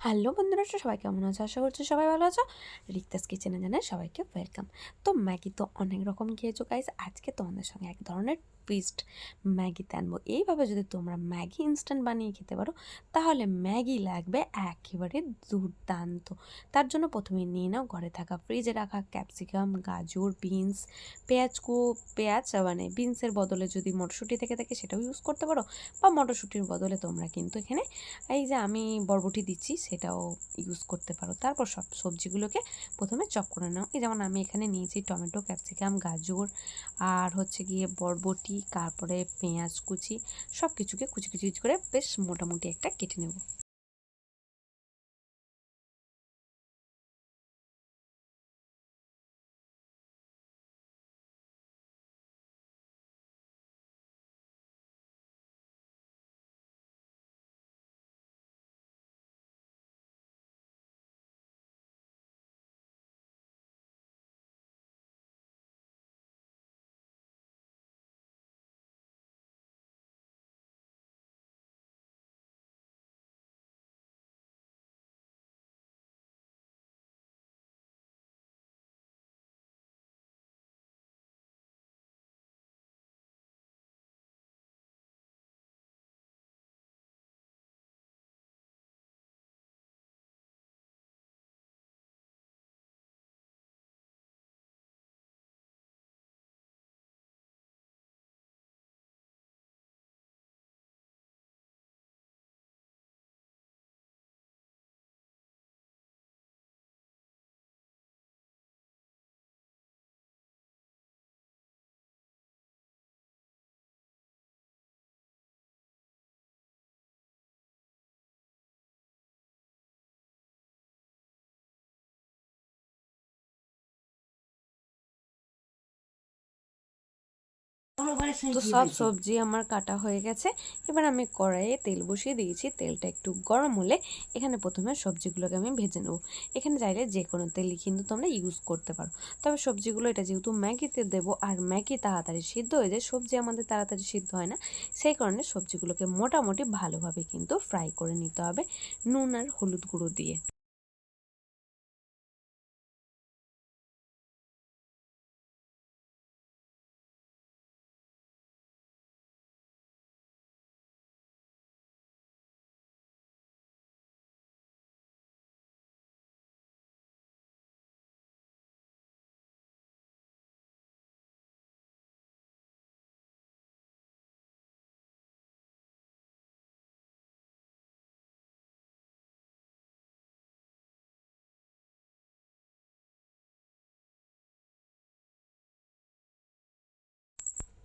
Hello বন্ধুরা, সবাই কেমন আছো? আশা করছি সবাই ভালো আছো। রিক্তাস কিচেনে জানাই সবাইকে ওয়েলকাম তো ম্যাগি তো অনেক রকম খেয়েছো গাইস আজকে তোমাদের সঙ্গে এক ধরনের টুইস্ট ম্যাগিতে আনব এইভাবে যদি তোমরা ম্যাগি ইনস্ট্যান্ট বানিয়ে খেতে পারো, তাহলে ম্যাগি লাগবে একেবারে দুর্দান্ত। তার জন্য প্রথমে নিয়ে নাও ঘরে থাকা ফ্রিজে রাখা ক্যাপসিকাম গাজর বিনস পেঁয়াজ পেঁয়াজকু পেঁয়াজ মানে বিনসের বদলে যদি মটরশুঁটি থেকে থাকে সেটাও ইউজ করতে পারো, বা মটরশুঁটির বদলে তোমরা কিন্তু এখানে এই যে আমি বরবটি দিচ্ছি সেটাও ইউজ করতে পারো। তারপর সব সবজিগুলোকে প্রথমে চপ করে নাও। এই যেমন আমি এখানে নিয়েছি টমেটো ক্যাপসিকাম গাজর, আর হচ্ছে গিয়ে বরবটি তারপরে পেঁয়াজ কুচি সব কিছুকে কুচি কুচি কুচি করে বেশ মোটামুটি একটা কেটে নেব। তো সব সবজি আমার কাটা হয়ে গেছে। এবার আমি কড়াইয়ে তেল বসিয়ে দিয়েছি। তেলটা একটু গরম হলে এখানে প্রথমে সবজিগুলোকে আমি ভেজে নেব। এখানে চাইলে যে কোনো তেলই কিন্তু তোমরা ইউজ করতে পারো। তবে সবজিগুলো এটা যেহেতু ম্যাগিতে দেবো আর ম্যাগি তাড়াতাড়ি সিদ্ধ হয়ে যায় সবজি আমাদের তাড়াতাড়ি সিদ্ধ হয় না সেই কারণে সবজিগুলোকে মোটামুটি ভালোভাবে কিন্তু ফ্রাই করে নিতে হবে নুন আর হলুদ গুঁড়ো দিয়ে।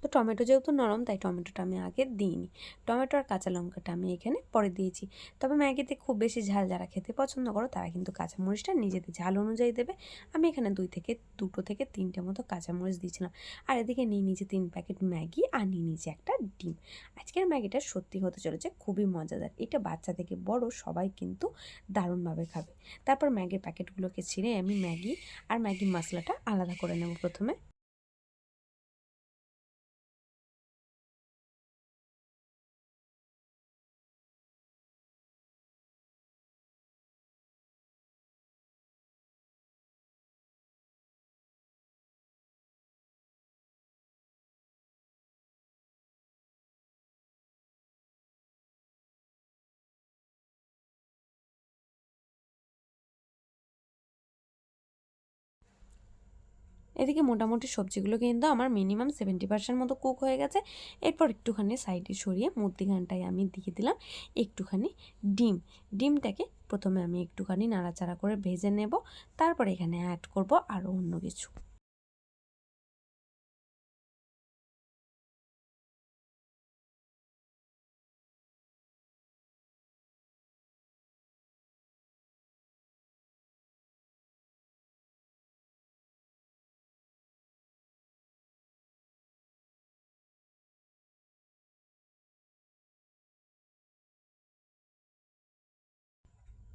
তো টমেটো যেহেতু নরম, তাই টমেটোটা আমি আগে দিইনি। টমেটো আর কাঁচা লঙ্কাটা আমি এখানে পরে দিয়েছি। তবে ম্যাগিতে খুব বেশি ঝাল যারা খেতে পছন্দ করো, তারা কিন্তু কাঁচামরিচটা নিজেদের ঝাল অনুযায়ী দেবে। আমি এখানে দুই থেকে, দুটো থেকে তিনটে মতো কাঁচামরিচ দিয়েছিলাম। আর এদিকে নিয়ে নিয়েছি তিন প্যাকেট ম্যাগি আর নিয়ে নিয়েছি একটা ডিম। আজকের ম্যাগিটা সত্যি হতে চলেছে, খুবই মজাদার। এটা বাচ্চা থেকে বড়, সবাই কিন্তু দারুণভাবে খাবে। তারপর ম্যাগির প্যাকেটগুলোকে ছিঁড়ে আমি ম্যাগি আর ম্যাগি মশলাটা আলাদা করে নেব প্রথমে। এদিকে মোটামুটি সবজিগুলো কিন্তু আমার মিনিমাম সেভেন্টি পার্সেন্ট মতো কুক হয়ে গেছে। এরপর একটুখানি সাইডে সরিয়ে মধ্যিখানটায় আমি দিয়ে দিলাম একটুখানি ডিম। ডিমটাকে প্রথমে আমি একটুখানি নাড়াচাড়া করে ভেজে নেব, তারপর এখানে অ্যাড করব আরও অন্য কিছু।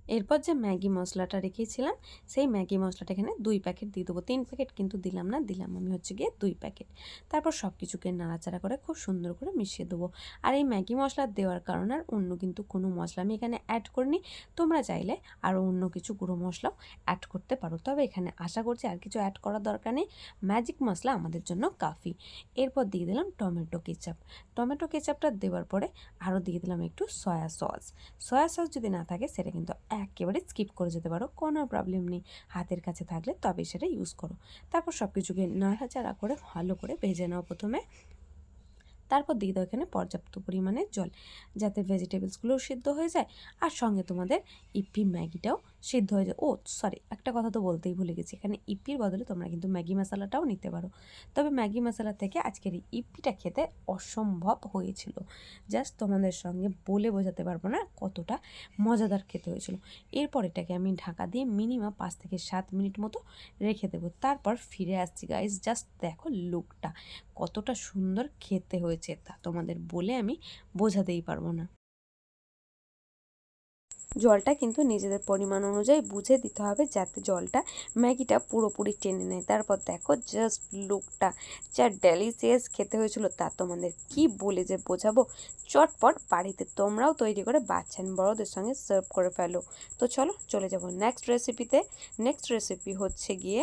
এরপর যে ম্যাগি মশলাটা রেখেছিলাম, সেই ম্যাগি মশলাটা এখানে দুই প্যাকেট দিয়ে দেবো। তিন প্যাকেট কিন্তু দিলাম না, দিলাম আমি হচ্ছে গিয়ে দুই প্যাকেট। তারপর সব কিছুকে নাড়াচাড়া করে খুব সুন্দর করে মিশিয়ে দেবো। আর এই ম্যাগি মশলা দেওয়ার কারণে আর অন্য কিন্তু কোনো মশলা আমি এখানে অ্যাড করিনি। তোমরা চাইলে আরও অন্য কিছু গুঁড়ো মশলাও অ্যাড করতে পারো। তবে এখানে আশা করছি আর কিছু অ্যাড করার দরকার নেই। ম্যাজিক মশলা আমাদের জন্য কাফি। এরপর দিয়ে দিলাম টমেটো কেচাপ। টমেটো কেচাপটা দেওয়ার পরে আরও দিয়ে দিলাম একটু সয়া সস সয়া সস যদি না থাকে, সেটা কিন্তু একেবারে স্কিপ করে যেতে পারো, কোনো প্রবলেম নেই। হাতের কাছে থাকলে তবে সেটা ইউজ করো। তারপর সব কিছুকে নাড়াচাড়া করে, ভালো করে ভেজে নাও প্রথমে। তারপর দিয়ে দাও এখানে পর্যাপ্ত পরিমাণে জল, যাতে ভেজিটেবলসগুলোও সিদ্ধ হয়ে যায়। আর সঙ্গে তোমাদের ইপি ম্যাগিটাও সিদ্ধ হয়ে যায়। ও সরি একটা কথা তো বলতেই ভুলে গেছি। এখানে ইপির বদলে তোমরা কিন্তু ম্যাগি মশলাটাও নিতে পারো। তবে ম্যাগি মশলা থেকে আজকের এই ইপিটা খেতে অসম্ভব হয়েছিল। জাস্ট তোমাদের সঙ্গে বলে বোঝাতে পারব না কতটা মজাদার খেতে হয়েছিল। এরপর এটাকে আমি ঢাকা দিয়ে মিনিমাম পাঁচ থেকে সাত মিনিট মতো রেখে দেবো। তারপর ফিরে আসছি গাইজ জাস্ট দেখো লুকটা কতটা সুন্দর খেতে হয়েছে তা তোমাদের বলে আমি বোঝাতেই পারব না। জলটা কিন্তু নিজেদের পরিমাণ অনুযায়ী বুঝে দিতে হবে যাতে জলটা ম্যাগিটা পুরোপুরি টেনে নেয়। তারপর দেখো জাস্ট লুকটা যা ডেলিসিয়াস খেতে হয়েছিল তা তোমাদের কি বলে যে বোঝাবো? চটপট বাড়িতে তোমরাও তৈরি করে বাচ্চান বড়দের সঙ্গে সার্ভ করে ফেলো। তো চলো চলে যাব নেক্সট রেসিপিতে নেক্সট রেসিপি হচ্ছে গিয়ে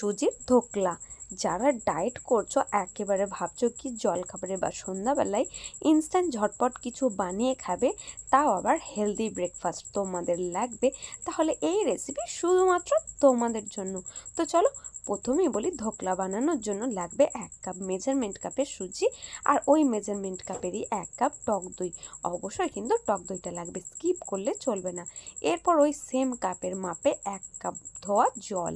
সুজির ধোকলা। যারা ডায়েট করছ, একেবারে ভাবছ কি জল খাবারে বা সন্ধ্যাবেলায় ইনস্ট্যান্ট ঝটপট কিছু বানিয়ে খাবে, তাও আবার হেলদি ব্রেকফাস্ট তোমাদের লাগবে। তাহলে এই রেসিপি শুধুমাত্র তোমাদের জন্য। তো চলো, প্রথমেই বলি, ধোকলা বানানোর জন্য লাগবে এক কাপ মেজারমেন্ট কাপের সুজি, আর ওই মেজারমেন্ট কাপেরই এক কাপ টক দই। অবশ্যই কিন্তু টক দইটা লাগবে স্কিপ করলে চলবে না। এরপর ওই সেম কাপের মাপে এক কাপ ধোয়া জল।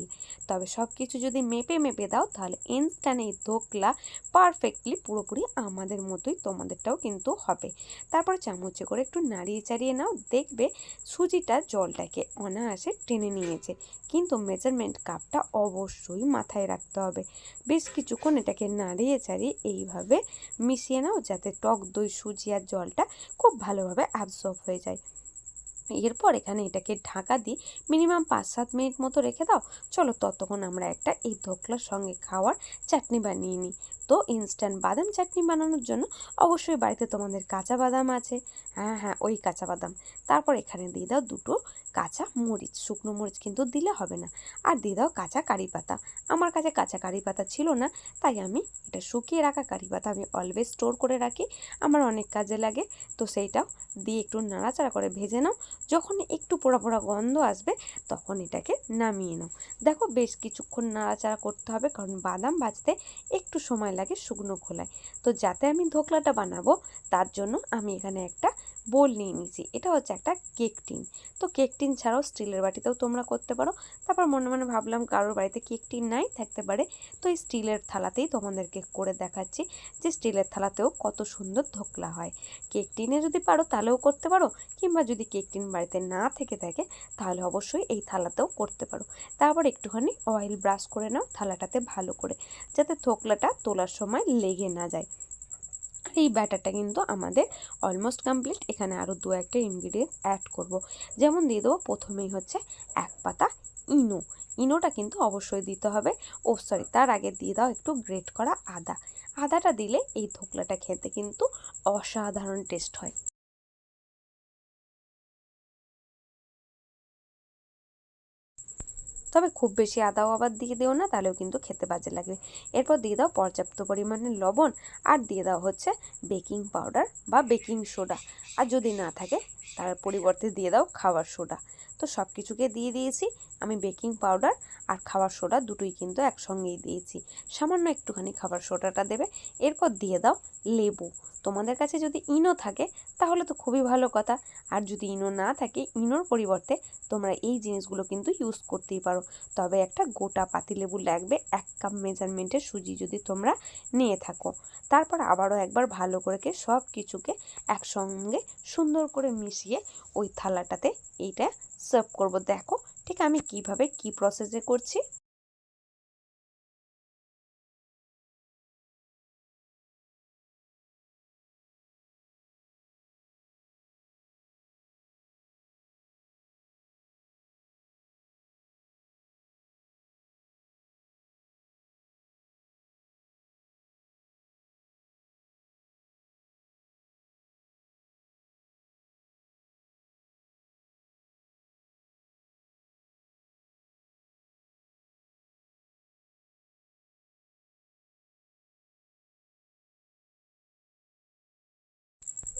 তবে সব কিছু যদি মেপে মেপে দাও তাহলে ইনস্ট্যান্ট এই ধোকলা পারফেক্টলি পুরোপুরি আমাদের মতোই তোমাদেরটাও কিন্তু হবে। তারপর চামচে করে একটু নাড়িয়ে চাড়িয়ে নাও, দেখবে সুজিটা জলটাকে অনায়াসে টেনে নিয়েছে। কিন্তু মেজারমেন্ট কাপটা অবশ্যই মাথায় রাখতে হবে। বেশ কিছুক্ষণ এটাকে নাড়িয়ে চাড়িয়ে এইভাবে মিশিয়ে নাও যাতে টক দই, সুজি আর জলটা খুব ভালোভাবে অ্যাবজর্ব হয়ে যায়। এরপর এখানে এটাকে ঢাকা দিয়ে মিনিমাম পাঁচ সাত মিনিট মতো রেখে দাও। চলো ততক্ষণ আমরা একটা এই ধোকলার সঙ্গে খাওয়ার চাটনি বানিয়ে নিই। তো ইনস্ট্যান্ট বাদাম চাটনি বানানোর জন্য অবশ্যই বাড়িতে তোমাদের কাঁচা বাদাম আছে। হ্যাঁ হ্যাঁ ওই কাঁচা বাদাম। তারপর এখানে দিয়ে দাও দুটো কাঁচা মরিচ। শুকনো মরিচ কিন্তু দিলে হবে না। আর দিয়ে দাও কাঁচা কারি পাতা। আমার কাছে কাঁচা কারি পাতা ছিল না, তাই আমি এটা শুকিয়ে রাখা কারি পাতা আমি অলওয়েজ স্টোর করে রাখি। আমার অনেক কাজে লাগে, তো সেইটাও দিয়ে একটু নাড়াচাড়া করে ভেজে নাও। যখন একটু পোড়া পোড়া গন্ধ আসবে, তখন এটাকে নামিয়ে নাও। দেখো বেশ কিছুক্ষণ নাড়াচাড়া করতে হবে, কারণ বাদাম ভাজতে একটু সময় লাগে শুকনো খোলায়। তো যাতে আমি ধোকলাটা বানাবো, তার জন্য আমি এখানে একটা বোল নিয়ে নিয়েছি। এটা হচ্ছে একটা কেক টিন। তো কেক টিন ছাড়াও স্টিলের বাটিতেও তোমরা করতে পারো। তারপর মনে মনে ভাবলাম কারোর বাড়িতে কেক টিন নাই, থাকতে পারে। তো এই স্টিলের থালাতেই তোমাদেরকে করে দেখাচ্ছি যে স্টিলের থালাতেও কত সুন্দর ধোকলা হয়। কেক টিনে যদি পারো তাহলেও করতে পারো, কিংবা যদি কেক টিন বাড়িতে না থেকে থাকে, তাহলে অবশ্যই এই থালাতেও করতে পারো। তারপর একটুখানি অয়েল ব্রাশ করে নাও, থালাটাতে ভালো করে, যাতে থোকলাটা তোলার সময় লেগে না যায়। এই ব্যাটারটা কিন্তু আমাদের অলমোস্ট কমপ্লিট এখানে আরও দু একটা ইনগ্রিডিয়েন্টস অ্যাড করব। যেমন দিয়ে দেবো প্রথমেই হচ্ছে এক পাতা ইনো। ইনোটা কিন্তু অবশ্যই দিতে হবে। ও সরি তার আগে দিয়ে দাও একটু গ্রেট করা আদা। আদাটা দিলে এই ধোকলাটা খেতে কিন্তু অসাধারণ টেস্ট হয়। তবে খুব বেশি আদাও আবার দিয়ে দিও না, তাহলেও কিন্তু খেতে বাজে লাগবে। এরপর দিয়ে দাও পর্যাপ্ত পরিমাণে লবণ আর দিয়ে দাও হচ্ছে বেকিং পাউডার বা বেকিং সোডা। আর যদি না থাকে, তার পরিবর্তে দিয়ে দাও খাবার সোডা। তো সব কিছুকে দিয়ে দিয়েছি, আমি বেকিং পাউডার আর খাবার সোডা দুটোই কিন্তু একসঙ্গেই দিয়েছি। সামান্য একটুখানি খাবার সোডাটা দেবে। এরপর দিয়ে দাও লেবু। তোমাদের কাছে যদি ইনো থাকে, তাহলে তো খুবই ভালো কথা। আর যদি ইনো না থাকে, ইনোর পরিবর্তে তোমরা এই জিনিসগুলো কিন্তু ইউজ করতেই পারো। তবে একটা গোটা পাতিলেবু লাগবে, এক কাপ মেজারমেন্টের সুজি যদি তোমরা নিয়ে থাকো। তারপর আবারও একবার ভালো করে সব কিছুকে একসঙ্গে সুন্দর করে মিশিয়ে ওই থালাটাতে এইটা সার্ভ করব। দেখো, ঠিক আমি কীভাবে কি প্রসেসে করছি।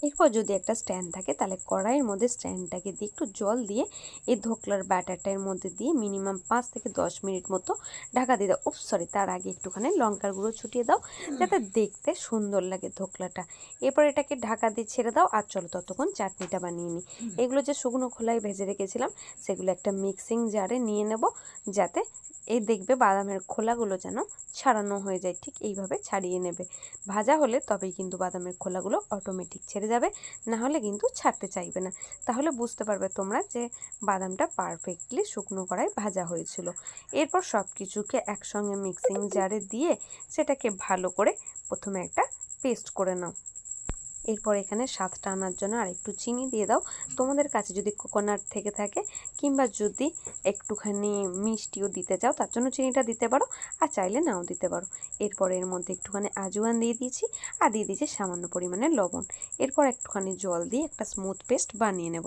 এরপর যদি একটা স্ট্যান্ড থাকে তাহলে কড়াইয়ের মধ্যে স্ট্যান্ডটাকে দিয়ে একটু জল দিয়ে এই ধোকলার ব্যাটারটার মধ্যে দিয়ে মিনিমাম পাঁচ থেকে দশ মিনিট মতো ঢাকা দিয়ে দাও। উপ সরি তার আগে একটুখানি লঙ্কার গুঁড়ো ছুটিয়ে দাও যাতে দেখতে সুন্দর লাগে ধোকলাটা। এরপর এটাকে ঢাকা দিয়ে ছেড়ে দাও আর চলো ততক্ষণ চাটনিটা বানিয়ে নিই এগুলো যে শুকনো খোলায় ভেজে রেখেছিলাম সেগুলো একটা মিক্সিং জারে নিয়ে নেব যাতে এই দেখবে বাদামের খোলাগুলো যেন ছাড়ানো হয়ে যায় ঠিক এইভাবে ছাড়িয়ে নেবে। ভাজা হলে তবেই কিন্তু বাদামের খোলাগুলো অটোমেটিক ছেড়ে যাবে। না হলে কিন্তু ছাড়তে চাইবে না। তাহলে বুঝতে পারবে তোমরা যে বাদামটা পারফেক্টলি শুকনো করায় ভাজা হয়েছিল। এরপর সব কিছুকে একসঙ্গে মিক্সিং জারে দিয়ে সেটাকে ভালো করে প্রথমে একটা পেস্ট করে নাও। এরপর এখানে স্বাদটা আনার জন্য আর একটু চিনি দিয়ে দাও। তোমাদের কাছে যদি কোকোনাট থেকে থাকে কিংবা যদি একটুখানি মিষ্টিও দিতে চাও, তার জন্য চিনিটা দিতে পারো আর চাইলে নাও দিতে পারো। এরপর এর মধ্যে একটুখানি আজওয়ান দিয়ে দিয়েছি আর দিয়ে দিয়েছি সামান্য পরিমাণে লবণ। এরপর একটুখানি জল দিয়ে একটা স্মুথ পেস্ট বানিয়ে নেব।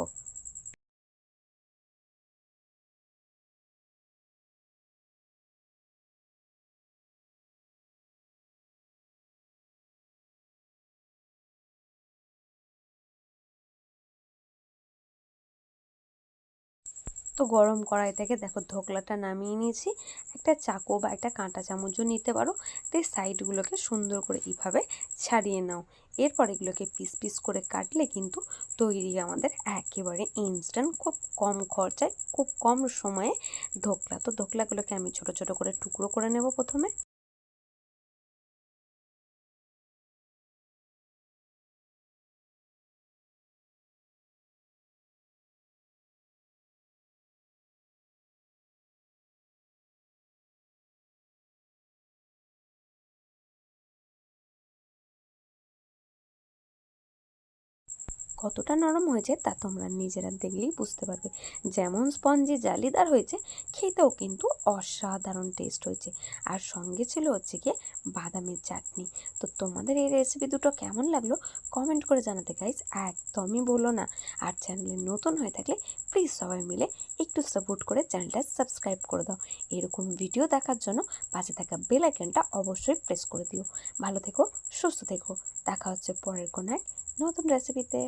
তো গরম কড়াই থেকে দেখো ধোকলাটা নামিয়ে নিয়েছি। একটা চাকু বা একটা কাঁটা চামচও নিতে পারো। তো সাইডগুলোকে সুন্দর করে এইভাবে ছাড়িয়ে নাও। এরপর এগুলোকে পিস পিস করে কাটলে কিন্তু তৈরি আমাদের একেবারে ইনস্ট্যান্ট খুব কম খরচায়, খুব কম সময়ে ধোকলা। তো ধোকলাগুলোকে আমি ছোট ছোট করে টুকরো করে নেব প্রথমে। কতটা নরম হয়েছে তা তোমরা নিজেরা দেখলেই বুঝতে পারবে। যেমন স্পঞ্জি জালিদার হয়েছে, খেতেও কিন্তু অসাধারণ টেস্ট হয়েছে। আর সঙ্গে ছিল হচ্ছে গিয়ে বাদামের চাটনি। তো তোমাদের এই রেসিপি দুটো কেমন লাগল কমেন্ট করে জানাতে গাইজ একদমই বলো না। আর চ্যানেলে নতুন হয়ে থাকলে প্লিজ সবাই মিলে একটু সাপোর্ট করে চ্যানেলটা সাবস্ক্রাইব করে দাও। এরকম ভিডিও দেখার জন্য পাশে থাকা বেল আইকনটা অবশ্যই প্রেস করে দিও। ভালো থেকো, সুস্থ থেকো। দেখা হচ্ছে পরের কোনো এক নতুন রেসিপিতে